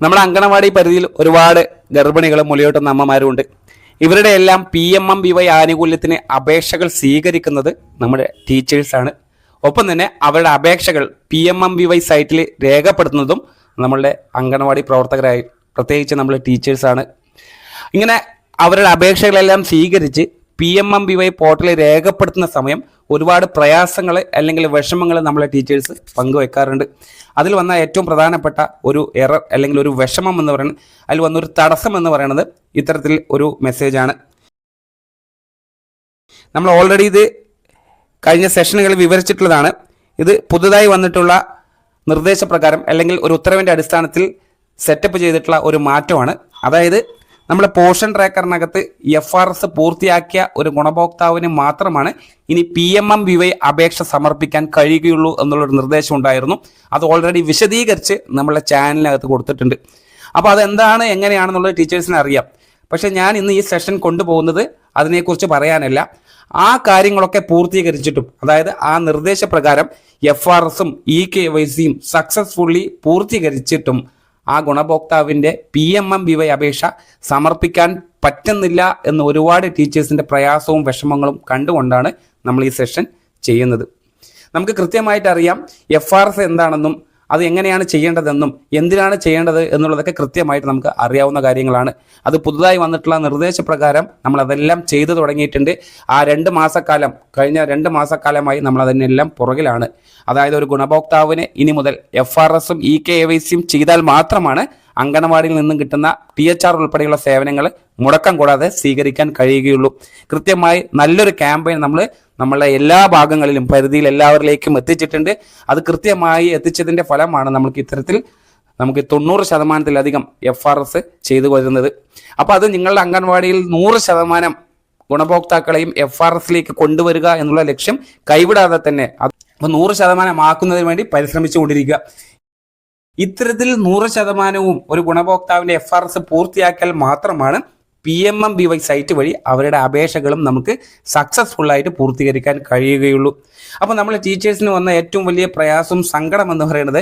നമ്മുടെ അങ്കണവാടി പരിധിയിൽ ഒരുപാട് ഗർഭിണികളും മുലയൂട്ടുന്ന അമ്മമാരും ഉണ്ട് ഇവരുടെ എല്ലാം P M M B Y ആനുകൂല്യത്തിന് അപേക്ഷകൾ സ്വീകരിക്കുന്നത് നമ്മുടെ ടീച്ചേഴ്സാണ് ഒപ്പം തന്നെ അവരുടെ അപേക്ഷകൾ P M M B Y സൈറ്റിൽ രേഖപ്പെടുത്തുന്നതും നമ്മളുടെ അങ്കണവാടി പ്രവർത്തകരായി പ്രത്യേകിച്ച് നമ്മൾ ടീച്ചേഴ്സാണ് ഇങ്ങനെ അവരുടെ അപേക്ഷകളെല്ലാം സ്വീകരിച്ച് P M M B Y പോർട്ടലിൽ രേഖപ്പെടുത്തുന്ന സമയം ഒരുപാട് പ്രയാസങ്ങൾ അല്ലെങ്കിൽ വിഷമങ്ങൾ നമ്മളെ ടീച്ചേഴ്സ് പങ്കുവെക്കാറുണ്ട്. അതിൽ വന്ന ഏറ്റവും പ്രധാനപ്പെട്ട ഒരു എറർ അല്ലെങ്കിൽ ഒരു വിഷമം എന്ന് പറയുന്നത് അതിൽ വന്നൊരു തടസ്സം എന്ന് പറയുന്നത് ഇത്തരത്തിൽ ഒരു മെസ്സേജാണ് നമ്മൾ ഓൾറെഡി ഇത് കഴിഞ്ഞ സെഷനുകളിൽ വിവരിച്ചിട്ടുള്ളതാണ്. ഇത് പുതുതായി വന്നിട്ടുള്ള നിർദ്ദേശപ്രകാരം അല്ലെങ്കിൽ ഒരു ഉത്തരവിന്റെ അടിസ്ഥാനത്തിൽ സെറ്റപ്പ് ചെയ്തിട്ടുള്ള ഒരു മാറ്റമാണ്. അതായത് നമ്മുടെ പോഷൻ ട്രാക്കറിനകത്ത് എഫ് ആർ എസ് പൂർത്തിയാക്കിയ ഒരു ഗുണഭോക്താവിന് മാത്രമാണ് ഇനി P M M V Y അപേക്ഷ സമർപ്പിക്കാൻ കഴിയുകയുള്ളൂ എന്നുള്ളൊരു നിർദ്ദേശം ഉണ്ടായിരുന്നു. അത് ഓൾറെഡി വിശദീകരിച്ച് നമ്മളെ ചാനലിനകത്ത് കൊടുത്തിട്ടുണ്ട്. അപ്പോൾ അതെന്താണ് എങ്ങനെയാണെന്നുള്ളത് ടീച്ചേഴ്സിന് അറിയാം. പക്ഷേ ഞാൻ ഇന്ന് ഈ സെഷൻ കൊണ്ടുപോകുന്നത് അതിനെക്കുറിച്ച് പറയാനല്ല. ആ കാര്യങ്ങളൊക്കെ പൂർത്തീകരിച്ചിട്ടും അതായത് ആ നിർദ്ദേശപ്രകാരം എഫ് ആർ എസും ഇ കെ വൈ സിയും സക്സസ്ഫുള്ളി പൂർത്തീകരിച്ചിട്ടും ആ ഗുണഭോക്താവിന്റെ P M M B Y അപേക്ഷ സമർപ്പിക്കാൻ പറ്റുന്നില്ല എന്ന് ഒരുപാട് ടീച്ചേഴ്സിന്റെ പ്രയാസവും വിഷമങ്ങളും കണ്ടുകൊണ്ടാണ് നമ്മൾ ഈ സെഷൻ ചെയ്യുന്നത്. നമുക്ക് കൃത്യമായിട്ട് അറിയാം എഫ് ആർ എസ് എന്താണെന്നും അത് എങ്ങനെയാണ് ചെയ്യേണ്ടതെന്നും എന്തിനാണ് ചെയ്യേണ്ടത് എന്നുള്ളതൊക്കെ കൃത്യമായിട്ട് നമുക്ക് അറിയാവുന്ന കാര്യങ്ങളാണ്. അത് പുതുതായി വന്നിട്ടുള്ള നിർദ്ദേശപ്രകാരം നമ്മൾ അതെല്ലാം ചെയ്തു തുടങ്ങിയിട്ടുണ്ട്. ആ രണ്ട് മാസക്കാലം കഴിഞ്ഞ രണ്ട് മാസക്കാലമായി നമ്മൾ അതിനെല്ലാം പുറകിലാണ്. അതായത് ഒരു ഗുണഭോക്താവിന് ഇനി മുതൽ എഫ് ആർ എസും ഇ കെ എ വൈ സിയും ചെയ്താൽ മാത്രമാണ് അങ്കണവാടിയിൽ നിന്നും കിട്ടുന്ന ടി എച്ച് ആർ ഉൾപ്പെടെയുള്ള സേവനങ്ങൾ മുടക്കം കൂടാതെ സ്വീകരിക്കാൻ കഴിയുകയുള്ളൂ. കൃത്യമായി നല്ലൊരു ക്യാമ്പയിൻ നമ്മൾ നമ്മളെ എല്ലാ ഭാഗങ്ങളിലും പരിധിയിൽ എല്ലാവരിലേക്കും എത്തിച്ചിട്ടുണ്ട്. അത് കൃത്യമായി എത്തിച്ചതിന്റെ ഫലമാണ് നമുക്ക് ഇത്തരത്തിൽ നമുക്ക് തൊണ്ണൂറ് ശതമാനത്തിലധികം എഫ് ആർ എസ് ചെയ്തു വരുന്നത്. അപ്പോൾ അത് നിങ്ങളുടെ അംഗൻവാടിയിൽ നൂറ് ശതമാനം ഗുണഭോക്താക്കളെയും എഫ് ആർ എസിലേക്ക് കൊണ്ടുവരിക എന്നുള്ള ലക്ഷ്യം കൈവിടാതെ തന്നെ അപ്പൊ നൂറ് ശതമാനം ആക്കുന്നതിന് വേണ്ടി പരിശ്രമിച്ചുകൊണ്ടിരിക്കുക. ഇത്തരത്തിൽ നൂറ് ശതമാനവും ഒരു ഗുണഭോക്താവിന്റെ എഫ് ആർ എസ് പൂർത്തിയാക്കിയാൽ മാത്രമാണ് P M M B Y site വഴി അവരുടെ അപേക്ഷകളും നമുക്ക് സക്സസ്ഫുൾ ആയിട്ട് പൂർത്തീകരിക്കാൻ കഴിയുകയുള്ളൂ. അപ്പോൾ നമ്മൾ ടീച്ചേഴ്സിന് വന്ന ഏറ്റവും വലിയ പ്രയാസവും സങ്കടം എന്ന് പറയുന്നത്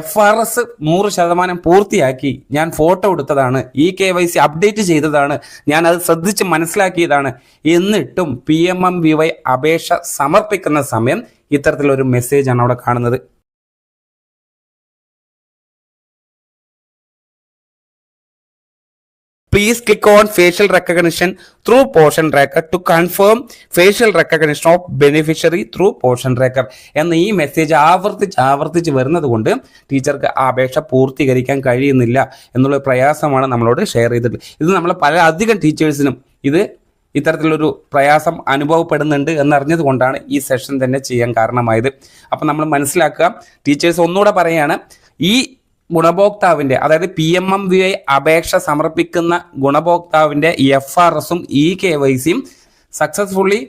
എഫ് ആർ എസ് നൂറ് ശതമാനം പൂർത്തിയാക്കി ഞാൻ ഫോട്ടോ എടുത്തതാണ് E K Y C update ചെയ്തതാണ് ഞാൻ അത് ശ്രദ്ധിച്ച് മനസ്സിലാക്കിയതാണ് എന്നിട്ടും P M M B Y അപേക്ഷ സമർപ്പിക്കുന്ന സമയം ഇത്തരത്തിലൊരു മെസ്സേജാണ് അവിടെ കാണുന്നത്. Click on facial recognition through portion tracker to confirm facial recognition of beneficiary through portion tracker. എന്ന ഈ മെസ്സേജ് ആവർത്തിച്ച് ആവർത്തിച്ച് വരുന്നത് കൊണ്ട് ടീച്ചർക്ക് ആ അപേക്ഷ പൂർത്തീകരിക്കാൻ കഴിയുന്നില്ല എന്നുള്ള പ്രയാസമാണ് നമ്മളോട് ഷെയർ ചെയ്തിട്ടുള്ളത്. ഇത് നമ്മൾ പല അധികം ടീച്ചേഴ്സിനും ഇത് ഇത്തരത്തിലൊരു പ്രയാസം അനുഭവപ്പെടുന്നുണ്ട് എന്നറിഞ്ഞത് കൊണ്ടാണ് ഈ സെഷൻ തന്നെ ചെയ്യാൻ കാരണമായത്. അപ്പം നമ്മൾ മനസ്സിലാക്കുക ടീച്ചേഴ്സ് ഒന്നുകൂടെ പറയുകയാണ് ഈ ഗുണഭോക്താവിന്റെ അതായത് P M M V I അപേക്ഷ സമർപ്പിക്കുന്ന ഗുണഭോക്താവിന്റെ എഫ് ആർ എസും ഇ കെ വൈ സിയും സക്സസ്ഫുള്ളി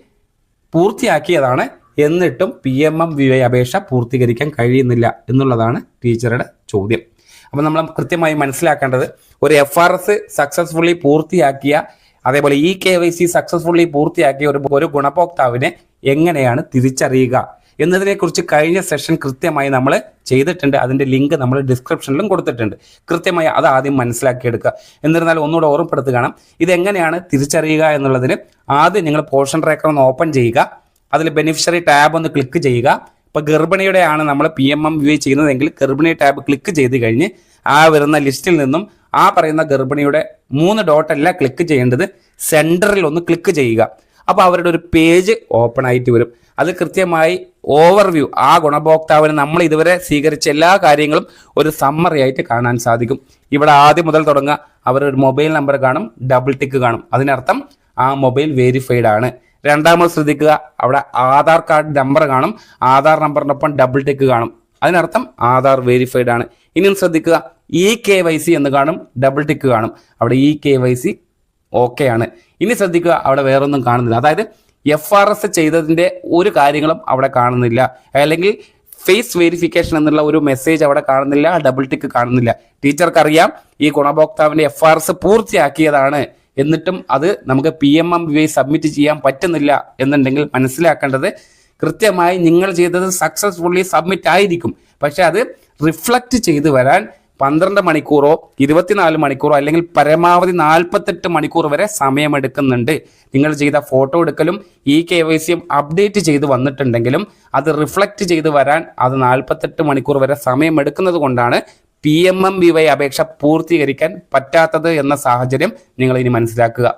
പൂർത്തിയാക്കിയതാണ്. എന്നിട്ടും P M M V I അപേക്ഷ പൂർത്തീകരിക്കാൻ കഴിയുന്നില്ല എന്നുള്ളതാണ് ടീച്ചറുടെ ചോദ്യം. അപ്പം നമ്മൾ കൃത്യമായി മനസ്സിലാക്കേണ്ടത് ഒരു എഫ് ആർ എസ് സക്സസ്ഫുള്ളി പൂർത്തിയാക്കിയ അതേപോലെ E K Y C successfully പൂർത്തിയാക്കിയ ഒരു ഒരു ഗുണഭോക്താവിനെ എങ്ങനെയാണ് തിരിച്ചറിയുക? എന്നതിനെക്കുറിച്ച് കഴിഞ്ഞ സെഷൻ കൃത്യമായി നമ്മൾ ചെയ്തിട്ടുണ്ട്. അതിന്റെ ലിങ്ക് നമ്മൾ ഡിസ്ക്രിപ്ഷനിലും കൊടുത്തിട്ടുണ്ട്. കൃത്യമായി അത് ആദ്യം മനസ്സിലാക്കിയെടുക്കുക. എന്നിരുന്നാലും ഒന്നുകൂടെ ഓർമ്മപ്പെടുത്തുകയാണ് ഇതെങ്ങനെയാണ് തിരിച്ചറിയുക എന്നുള്ളതിന് ആദ്യം നിങ്ങൾ പോർഷൻ ട്രാക്കർ ഒന്ന് ഓപ്പൺ ചെയ്യുക. അതിൽ ബെനിഫിഷ്യറി ടാബ് ഒന്ന് ക്ലിക്ക് ചെയ്യുക. ഇപ്പോൾ ഗർഭിണിയുടെ ആണ് നമ്മൾ പി എം എം വി ചെയ്യുന്നതെങ്കിൽ ഗർഭിണി ടാബ് ക്ലിക്ക് ചെയ്ത് കഴിഞ്ഞ് ആ വരുന്ന ലിസ്റ്റിൽ നിന്നും ആ പറയുന്ന ഗർഭിണിയുടെ മൂന്ന് ഡോട്ടല്ല ക്ലിക്ക് ചെയ്യേണ്ടത്. സെന്ററിൽ ഒന്ന് ക്ലിക്ക് ചെയ്യുക. അപ്പോൾ അവരുടെ ഒരു പേജ് ഓപ്പൺ ആയിട്ട് വരും. അത് കൃത്യമായി ഓവർവ്യൂ ആ ഗുണഭോക്താവിന് നമ്മൾ ഇതുവരെ സ്വീകരിച്ച എല്ലാ കാര്യങ്ങളും ഒരു സമ്മറി ആയിട്ട് കാണാൻ സാധിക്കും. ഇവിടെ ആദ്യം മുതൽ തുടങ്ങുക. അവർ ഒരു മൊബൈൽ നമ്പർ കാണും ഡബിൾ ടിക്ക് കാണും. അതിനർത്ഥം ആ മൊബൈൽ വെരിഫൈഡ് ആണ്. രണ്ടാമത് ശ്രദ്ധിക്കുക അവിടെ ആധാർ കാർഡ് നമ്പർ കാണും ആധാർ നമ്പറിനൊപ്പം ഡബിൾ ടിക്ക് കാണും. അതിനർത്ഥം ആധാർ വെരിഫൈഡ് ആണ്. ഇനിയും ശ്രദ്ധിക്കുക ഇ കെ വൈ സി എന്ന് കാണും ഡബിൾ ടിക്ക് കാണും. അവിടെ E K Y C okay ആണ്. ഇനി ശ്രദ്ധിക്കുക അവിടെ വേറൊന്നും കാണുന്നില്ല. അതായത് എഫ് ആർ എസ് ചെയ്തതിന്റെ ഒരു കാര്യങ്ങളും അവിടെ കാണുന്നില്ല. അല്ലെങ്കിൽ ഫേസ് വെരിഫിക്കേഷൻ എന്നുള്ള ഒരു മെസ്സേജ് അവിടെ കാണുന്നില്ല ഡബിൾ ടിക്ക് കാണുന്നില്ല. ടീച്ചർക്കറിയാം ഈ ഗുണഭോക്താവിന്റെ എഫ് ആർ എസ് പൂർത്തിയാക്കിയതാണ്. എന്നിട്ടും അത് നമുക്ക് P M M V submit ചെയ്യാൻ പറ്റുന്നില്ല എന്നുണ്ടെങ്കിൽ മനസ്സിലാക്കേണ്ടത് കൃത്യമായി നിങ്ങൾ ചെയ്തത് സക്സസ്ഫുള്ളി സബ്മിറ്റ് ആയിരിക്കും. പക്ഷെ അത് റിഫ്ലക്റ്റ് ചെയ്തു വരാൻ പന്ത്രണ്ട് മണിക്കൂറോ ഇരുപത്തിനാല് മണിക്കൂറോ അല്ലെങ്കിൽ പരമാവധി നാൽപ്പത്തെട്ട് മണിക്കൂർ വരെ സമയമെടുക്കുന്നുണ്ട്. നിങ്ങൾ ചെയ്ത ഫോട്ടോ എടുക്കലും ഈ കെ വൈ സിയും അപ്ഡേറ്റ് ചെയ്ത് വന്നിട്ടുണ്ടെങ്കിലും അത് റിഫ്ലക്റ്റ് ചെയ്ത് വരാൻ അത് നാൽപ്പത്തെട്ട് മണിക്കൂർ വരെ സമയമെടുക്കുന്നത് കൊണ്ടാണ് P M M V Y അപേക്ഷ പൂർത്തീകരിക്കാൻ പറ്റാത്തത് എന്ന സാഹചര്യം നിങ്ങൾ ഇനി മനസ്സിലാക്കുക.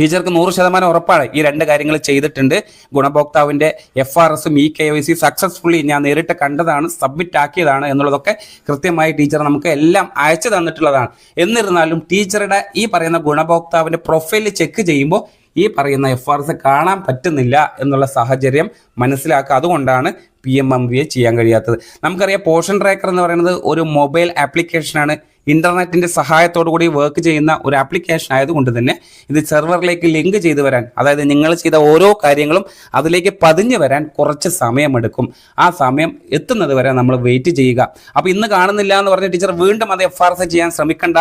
ടീച്ചർക്ക് നൂറ് ശതമാനം ഉറപ്പാണ് ഈ രണ്ട് കാര്യങ്ങൾ ചെയ്തിട്ടുണ്ട്. ഗുണഭോക്താവിന്റെ എഫ് ആർ എസും E K Y C successfully ഞാൻ നേരിട്ട് കണ്ടതാണ് സബ്മിറ്റ് ആക്കിയതാണ് എന്നുള്ളതൊക്കെ കൃത്യമായി ടീച്ചർ നമുക്ക് എല്ലാം അയച്ചു തന്നിട്ടുള്ളതാണ്. എന്നിരുന്നാലും ടീച്ചറുടെ ഈ പറയുന്ന ഗുണഭോക്താവിന്റെ പ്രൊഫൈൽ ചെക്ക് ചെയ്യുമ്പോൾ ഈ പറയുന്ന എഫ് ആർ എസ് കാണാൻ പറ്റുന്നില്ല എന്നുള്ള സാഹചര്യം മനസ്സിലാക്കുക അതുകൊണ്ടാണ് P M M B A ചെയ്യാൻ കഴിയാത്തത്. നമുക്കറിയാം പോഷൻ ട്രാക്കർ എന്ന് പറയുന്നത് ഒരു മൊബൈൽ ആപ്ലിക്കേഷനാണ് ഇന്റർനെറ്റിന്റെ സഹായത്തോടു കൂടി വർക്ക് ചെയ്യുന്ന ഒരു ആപ്ലിക്കേഷൻ ആയതുകൊണ്ട് തന്നെ ഇത് സെർവറിലേക്ക് ലിങ്ക് ചെയ്തു വരാൻ അതായത് നിങ്ങൾ ചെയ്ത ഓരോ കാര്യങ്ങളും അതിലേക്ക് പതിഞ്ഞു വരാൻ കുറച്ച് സമയമെടുക്കും. ആ സമയം എത്തുന്നത് വരെ നമ്മൾ വെയിറ്റ് ചെയ്യുക. അപ്പോൾ ഇന്ന് കാണുന്നില്ല എന്ന് പറഞ്ഞ ടീച്ചർ വീണ്ടും അത് എഫ് ആർ എസ് ചെയ്യാൻ ശ്രമിക്കണ്ട.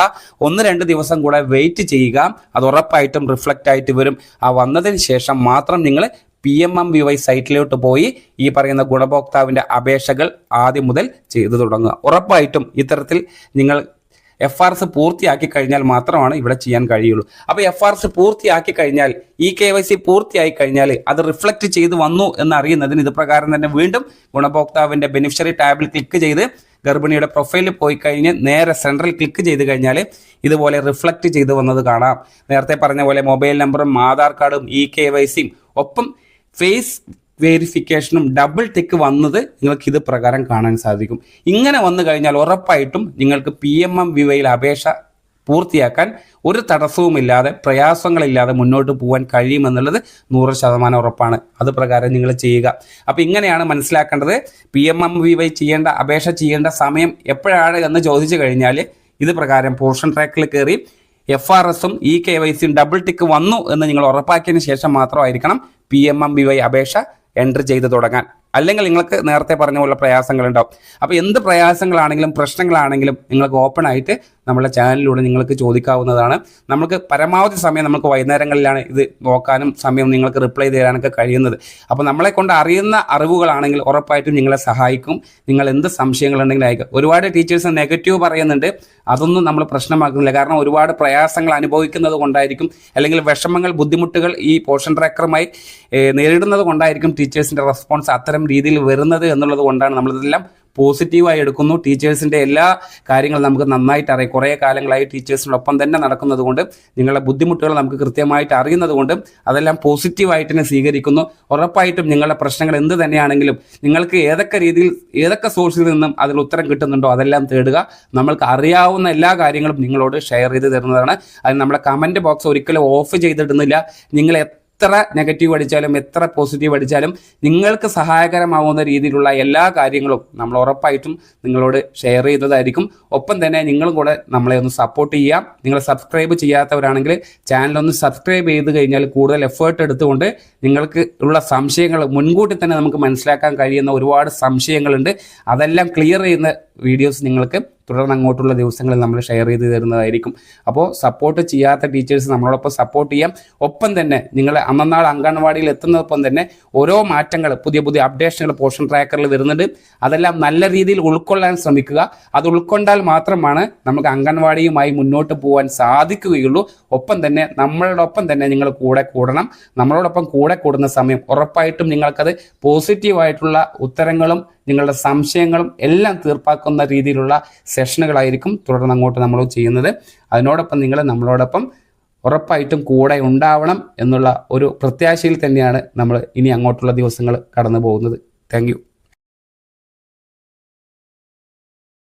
ഒന്ന് രണ്ട് ദിവസം കൂടെ വെയിറ്റ് ചെയ്യുക. അത് ഉറപ്പായിട്ടും റിഫ്ലക്റ്റ് ആയിട്ട് വരും. ആ വന്നതിന് ശേഷം മാത്രം നിങ്ങൾ P M M V Y സൈറ്റിലോട്ട് പോയി ഈ പറയുന്ന ഗുണഭോക്താവിന്റെ അപേക്ഷകൾ ആദ്യം മുതൽ ചെയ്തു തുടങ്ങുക. ഉറപ്പായിട്ടും ഇത്തരത്തിൽ നിങ്ങൾ എഫ് ആർ എസ് പൂർത്തിയാക്കി കഴിഞ്ഞാൽ മാത്രമാണ് ഇവിടെ ചെയ്യാൻ കഴിയുള്ളൂ. അപ്പോൾ എഫ് ആർ എസ് പൂർത്തിയാക്കി കഴിഞ്ഞാൽ ഇ കെ വൈ സി പൂർത്തിയായി കഴിഞ്ഞാൽ അത് റിഫ്ലക്ട് ചെയ്ത് വന്നു എന്ന് അറിയുന്നതിന് ഇത് പ്രകാരം തന്നെ വീണ്ടും ഗുണഭോക്താവിന്റെ ബെനിഫിഷ്യറി ടാബിൽ ക്ലിക്ക് ചെയ്ത് ഗർഭിണിയുടെ പ്രൊഫൈലിൽ പോയി കഴിഞ്ഞ് നേരെ സെൻട്രൽ ക്ലിക്ക് ചെയ്ത് കഴിഞ്ഞാൽ ഇതുപോലെ റിഫ്ലക്ട് ചെയ്ത് വന്നത് കാണാം. നേരത്തെ പറഞ്ഞ പോലെ മൊബൈൽ നമ്പറും ആധാർ കാർഡും ഇ കെ വൈ സിയും ഒപ്പം ഫേസ് വേരിഫിക്കേഷനും ഡബിൾ ടിക്ക് വന്നത് നിങ്ങൾക്ക് ഇത് പ്രകാരം കാണാൻ സാധിക്കും. ഇങ്ങനെ വന്നു കഴിഞ്ഞാൽ ഉറപ്പായിട്ടും നിങ്ങൾക്ക് പി എം എം വിവയിൽ അപേക്ഷ പൂർത്തിയാക്കാൻ ഒരു തടസ്സവുമില്ലാതെ പ്രയാസങ്ങളില്ലാതെ മുന്നോട്ട് പോകാൻ കഴിയുമെന്നുള്ളത് നൂറ് ശതമാനം ഉറപ്പാണ്. അത് പ്രകാരം നിങ്ങൾ ചെയ്യുക. അപ്പോൾ ഇങ്ങനെയാണ് മനസ്സിലാക്കേണ്ടത്. P M M V Y ചെയ്യേണ്ട അപേക്ഷ ചെയ്യേണ്ട സമയം എപ്പോഴാണ് എന്ന് ചോദിച്ചു കഴിഞ്ഞാൽ ഇത് പ്രകാരം പോർഷൻ ട്രാക്കിൽ കയറി എഫ് ആർ എസും ഇ കെ വൈ സിയും ഡബിൾ ടിക്ക് വന്നു എന്ന് നിങ്ങൾ ഉറപ്പാക്കിയതിന് ശേഷം മാത്രമായിരിക്കണം P M M B Y അപേക്ഷ എൻട്രി ചെയ്ത് തുടങ്ങാൻ. അല്ലെങ്കിൽ നിങ്ങൾക്ക് നേരത്തെ പറഞ്ഞ പോലെ പ്രയാസങ്ങളുണ്ടാവും. അപ്പോൾ എന്ത് പ്രയാസങ്ങളാണെങ്കിലും പ്രശ്നങ്ങളാണെങ്കിലും നിങ്ങൾക്ക് ഓപ്പൺ ആയിട്ട് നമ്മുടെ ചാനലിലൂടെ നിങ്ങൾക്ക് ചോദിക്കാവുന്നതാണ്. നമുക്ക് പരമാവധി സമയം നമുക്ക് വൈകുന്നേരങ്ങളിലാണ് ഇത് നോക്കാനും സമയം നിങ്ങൾക്ക് റിപ്ലൈ തരാനൊക്കെ കഴിയുന്നത്. അപ്പോൾ നമ്മളെ കൊണ്ട് അറിയുന്ന അറിവുകളാണെങ്കിൽ ഉറപ്പായിട്ടും നിങ്ങളെ സഹായിക്കും. നിങ്ങൾ എന്ത് സംശയങ്ങളുണ്ടെങ്കിലും അയക്കും. ഒരുപാട് ടീച്ചേഴ്സ് നെഗറ്റീവ് പറയുന്നുണ്ട്. അതൊന്നും നമ്മൾ പ്രശ്നമാക്കുന്നില്ല. കാരണം ഒരുപാട് പ്രയാസങ്ങൾ അനുഭവിക്കുന്നത് കൊണ്ടായിരിക്കും. അല്ലെങ്കിൽ വിഷമങ്ങൾ ബുദ്ധിമുട്ടുകൾ ഈ പോഷൻ ട്രാക്കറുമായി നേരിടുന്നത് കൊണ്ടായിരിക്കും ടീച്ചേഴ്സിന്റെ റെസ്പോൺസ് അത്തരം രീതിയിൽ വരുന്നത് എന്നുള്ളത് കൊണ്ടാണ് നമ്മളിതെല്ലാം പോസിറ്റീവായി എടുക്കുന്നു. ടീച്ചേഴ്സിന്റെ എല്ലാ കാര്യങ്ങളും നമുക്ക് നന്നായിട്ട് അറിയാം. കുറേ കാലങ്ങളായി ടീച്ചേഴ്സിനോടൊപ്പം തന്നെ നടക്കുന്നത് കൊണ്ട് നിങ്ങളുടെ ബുദ്ധിമുട്ടുകൾ നമുക്ക് കൃത്യമായിട്ട് അറിയുന്നത് കൊണ്ട് അതെല്ലാം പോസിറ്റീവായിട്ട് തന്നെ സ്വീകരിക്കുന്നു. ഉറപ്പായിട്ടും നിങ്ങളുടെ പ്രശ്നങ്ങൾ എന്ത് തന്നെയാണെങ്കിലും നിങ്ങൾക്ക് ഏതൊക്കെ രീതിയിൽ ഏതൊക്കെ സോഴ്സിൽ നിന്നും അതിൽ ഉത്തരം കിട്ടുന്നുണ്ടോ അതെല്ലാം തേടുക. നമ്മൾക്ക് അറിയാവുന്ന എല്ലാ കാര്യങ്ങളും നിങ്ങളോട് ഷെയർ ചെയ്ത് തരുന്നതാണ്. അത് നമ്മുടെ കമന്റ് ബോക്സ് ഒരിക്കലും ഓഫ് ചെയ്തിടുന്നില്ല. നിങ്ങൾ എത്ര നെഗറ്റീവ് അടിച്ചാലും എത്ര പോസിറ്റീവ് അടിച്ചാലും നിങ്ങൾക്ക് സഹായകരമാവുന്ന രീതിയിലുള്ള എല്ലാ കാര്യങ്ങളും നമ്മൾ ഉറപ്പായിട്ടും നിങ്ങളോട് ഷെയർ ചെയ്തതായിരിക്കും. ഒപ്പം തന്നെ നിങ്ങളും കൂടെ നമ്മളെ ഒന്ന് സപ്പോർട്ട് ചെയ്യാം നിങ്ങൾ സബ്സ്ക്രൈബ് ചെയ്യാത്തവരാണെങ്കിൽ ചാനൽ ഒന്ന് സബ്സ്ക്രൈബ് ചെയ്ത് കഴിഞ്ഞാൽ കൂടുതൽ എഫേർട്ട് എടുത്തുകൊണ്ട് നിങ്ങൾക്ക് ഉള്ള സംശയങ്ങൾ മുൻകൂട്ടി തന്നെ നമുക്ക് മനസ്സിലാക്കാൻ കഴിയുന്ന ഒരുപാട് സംശയങ്ങളുണ്ട്. അതെല്ലാം ക്ലിയർ ചെയ്യുന്ന വീഡിയോസ് നിങ്ങൾക്ക് തുടർന്ന് അങ്ങോട്ടുള്ള ദിവസങ്ങളിൽ നമ്മൾ ഷെയർ ചെയ്ത് തരുന്നതായിരിക്കും. അപ്പോൾ സപ്പോർട്ട് ചെയ്യാത്ത ടീച്ചേഴ്സ് നമ്മളോടൊപ്പം സപ്പോർട്ട് ചെയ്യാം. ഒപ്പം തന്നെ നിങ്ങൾ അന്നന്നാൾ അംഗൻവാടിയിൽ എത്തുന്നതൊപ്പം തന്നെ ഓരോ മാറ്റങ്ങൾ പുതിയ പുതിയ അപ്ഡേഷനുകൾ പോഷൻ ട്രാക്കറിൽ വരുന്നുണ്ട്. അതെല്ലാം നല്ല രീതിയിൽ ഉൾക്കൊള്ളാൻ ശ്രമിക്കുക. അത് ഉൾക്കൊണ്ടാൽ മാത്രമാണ് നമുക്ക് അംഗൻവാടിയുമായി മുന്നോട്ട് പോകാൻ സാധിക്കുകയുള്ളൂ. ഒപ്പം തന്നെ നമ്മളോടൊപ്പം തന്നെ നിങ്ങൾ കൂടെ കൂടണം. നമ്മളോടൊപ്പം കൂടെ കൂടുന്ന സമയം ഉറപ്പായിട്ടും നിങ്ങൾക്കത് പോസിറ്റീവായിട്ടുള്ള ഉത്തരങ്ങളും നിങ്ങളുടെ സംശയങ്ങളും എല്ലാം തീർപ്പാക്കുന്ന രീതിയിലുള്ള സെഷനുകളായിരിക്കും തുടർന്ന് അങ്ങോട്ട് നമ്മൾ ചെയ്യുന്നത്. അതിനോടൊപ്പം നിങ്ങൾ നമ്മളോടൊപ്പം ഉറപ്പായിട്ടും കൂടെ ഉണ്ടാവണം എന്നുള്ള ഒരു പ്രത്യാശയിൽ തന്നെയാണ് നമ്മൾ ഇനി അങ്ങോട്ടുള്ള ദിവസങ്ങൾ കടന്നു പോകുന്നത് താങ്ക്